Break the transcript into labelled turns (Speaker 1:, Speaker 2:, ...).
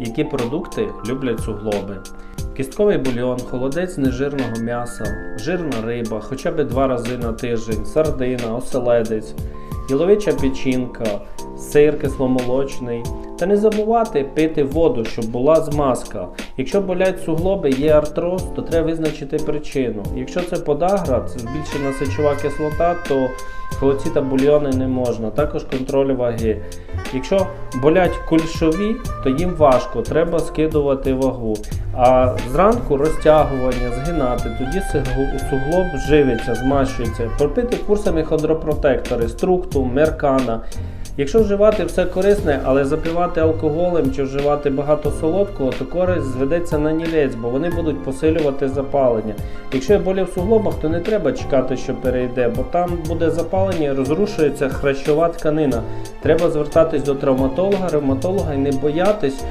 Speaker 1: які продукти люблять суглоби. Кістковий бульйон, холодець нежирного м'яса, жирна риба, хоча б два рази на тиждень, сардина, оселедець, яловича печінка, сир кисломолочний. Та не забувати пити воду, щоб була змазка. Якщо болять суглоби, є артроз, то треба визначити причину. Якщо це подагра, це збільшена сечова кислота, то холодці та бульйони не можна. Також контроль ваги. Якщо болять кульшові, то їм важко, треба скидувати вагу. А зранку розтягування, згинати, тоді суглоб живиться, змащується. Пропити курсами хондропротектори, структу, меркана. Якщо вживати все корисне, але запивати алкоголем чи вживати багато солодкого, то користь зведеться на нілець, бо вони будуть посилювати запалення. Якщо є болі в суглобах, то не треба чекати, що перейде, бо там буде запалення, розрушується хрящова тканина. Треба звертатись до травматолога, ревматолога і не боятись